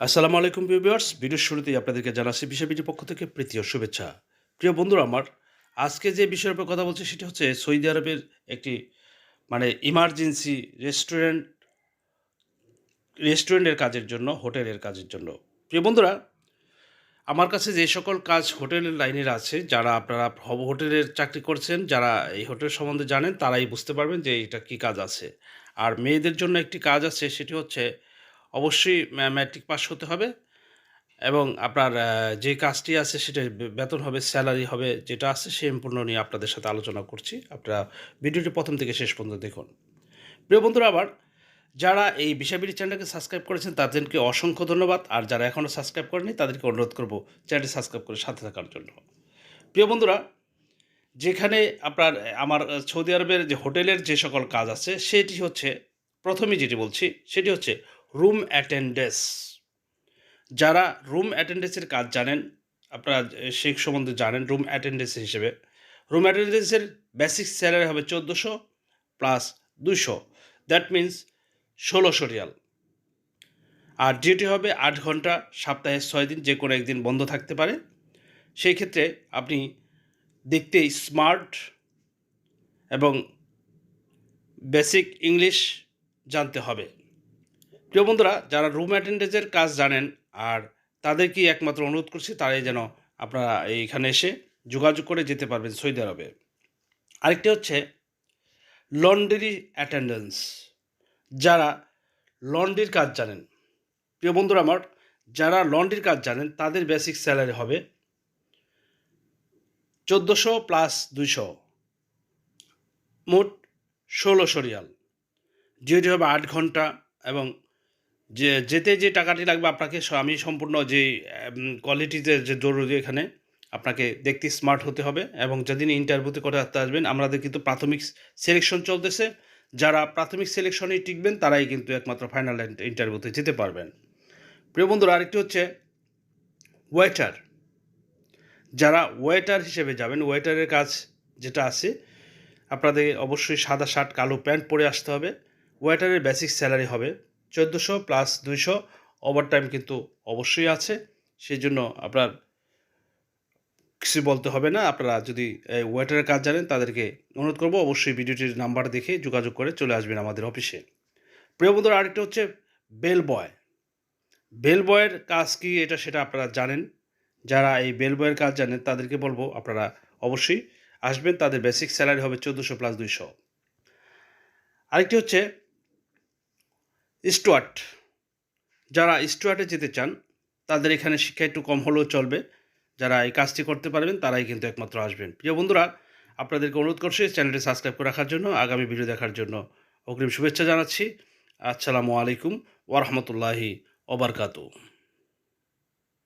আসসালামু আলাইকুম ভিউয়ার্স। ভিডিওর শুরুতেই আপনাদেরকে জানাচ্ছি বিষয়বিটির পক্ষ থেকে প্রীতি ও শুভেচ্ছা। প্রিয় বন্ধুরা, আমার আজকে যে বিষয়ের উপর কথা বলছি সেটি হচ্ছে সৌদি আরবের একটি মানে ইমার্জেন্সি রেস্টুরেন্ট রেস্টুরেন্টের কাজের জন্য, হোটেলের কাজের জন্য। প্রিয় বন্ধুরা, আমার কাছে যে সকল কাজ হোটেলের লাইনের আছে, যারা আপনারা হোটেলের চাকরি করছেন, যারা এই হোটেল সম্বন্ধে জানেন, তারাই বুঝতে পারবেন যে এটা কী কাজ আছে। আর মেয়েদের জন্য একটি কাজ আছে, সেটি হচ্ছে অবশ্যই ম্যাট্রিক পাস হতে হবে এবং আপনার যে কাজটি আছে সেটা বেতন হবে স্যালারি হবে, যেটা আছে সে সম্পূর্ণ নিয়ে আপনাদের সাথে আলোচনা করছি। আপনারা ভিডিওটি প্রথম থেকে শেষ পর্যন্ত দেখুন। প্রিয় বন্ধুরা, আবার যারা এই বিষয়বিধি চ্যানেলকে সাবস্ক্রাইব করেছেন, তাদেরকে অসংখ্য ধন্যবাদ। আর যারা এখনও সাবস্ক্রাইব করেনি তাদেরকে অনুরোধ করব চ্যানেলটি সাবস্ক্রাইব করে সাথে থাকার জন্য। প্রিয় বন্ধুরা, যেখানে আপনার, আমার সৌদি আরবের যে হোটেলের যে সকল কাজ আছে, সেটি হচ্ছে প্রথমে যেটি বলছি, সেটি হচ্ছে রুম অ্যাটেন্ডেন্স যারা রুম অ্যাটেন্ডেন্সের কাজ জানেন, আপনারা সেই সম্বন্ধে জানেন রুম অ্যাটেন্ডেন্স হিসেবে। রুম অ্যাটেন্ডেন্সের বেসিক স্যালারি হবে চোদ্দোশো প্লাস দুশো দ্যাট মিন্স ষোলোশো রিয়াল। আর ডিউটি হবে আট ঘণ্টা, সপ্তাহে ছয় দিন, যে কোনো একদিন বন্ধ থাকতে পারে। সেই ক্ষেত্রে আপনি দেখতে স্মার্ট এবং বেসিক ইংলিশ জানতে হবে। প্রিয় বন্ধুরা, যারা রুম অ্যাটেন্ডেন্সের কাজ জানেন আর তাদেরকেই একমাত্র অনুরোধ করছি, তারাই যেন আপনারা এইখানে এসে যোগাযোগ করে যেতে পারবেন সৌদি আরবে। আরেকটি হচ্ছে লন্ড্রি অ্যাটেন্ডেন্স যারা লন্ড্রির কাজ জানেন, প্রিয় বন্ধুরা আমার, যারা লন্ড্রির কাজ জানেন, তাদের বেসিক স্যালারি হবে চোদ্দোশো প্লাস দুইশো। মোট ষোলোশো রিয়াল। ডিউটি হবে আট ঘণ্টা এবং যে যেতে যে টাকাটি লাগবে আপনাকে আমি সম্পূর্ণ যে কোয়ালিটিতে যে জরুরি এখানে, আপনাকে দেখতে স্মার্ট হতে হবে এবং যেদিন ইন্টারভিউতে করে আসতে আসবেন, আমাদের কিন্তু প্রাথমিক সিলেকশন চলতেছে। যারা প্রাথমিক সিলেকশনে টিকবেন, তারাই কিন্তু একমাত্র ফাইনাল ইন্টারভিউতে যেতে পারবেন। প্রিয় বন্ধুরা, আরেকটি হচ্ছে ওয়েটার যারা ওয়েটার হিসেবে যাবেন ওয়েটারের কাজ যেটা আছে, আপনাদের অবশ্যই সাদা শার্ট কালো প্যান্ট পরে আসতে হবে। ওয়েটারের বেসিক স্যালারি হবে চোদ্দোশো প্লাস দুইশো ওভার টাইম কিন্তু অবশ্যই আছে। সেই জন্য আপনার কিছু বলতে হবে না। আপনারা যদি ওয়েটারের কাজ জানেন, তাদেরকে অনুরোধ করব অবশ্যই ভিডিওটির নাম্বার দেখে যোগাযোগ করে চলে আসবেন আমাদের অফিসে প্রিয় বন্ধুরা, আরেকটা হচ্ছে বেল বয় বেল বয়ের কাজ কি এটা সেটা আপনারা জানেন। যারা এই বেল বয়ের কাজ জানেন, তাদেরকে বলব আপনারা অবশ্যই আসবেন। তাদের বেসিক স্যালারি হবে চোদ্দোশো প্লাস দুইশো। আরেকটি হচ্ছে স্টুয়ার্ট। যারা স্টুয়ার্টে যেতে চান, তাদের এখানে শিক্ষা একটু কম হলেও চলবে। যারা এই কাজটি করতে পারবেন, তারাই কিন্তু একমাত্র আসবেন। প্রিয় বন্ধুরা, আপনাদেরকে অনুরোধ করছি চ্যানেলটি সাবস্ক্রাইব করে রাখার জন্য, আগামী ভিডিও দেখার জন্য অগ্রিম শুভেচ্ছা জানাচ্ছি। আসসালামু আলাইকুম ওরহমতুল্লাহি ওবরকাতু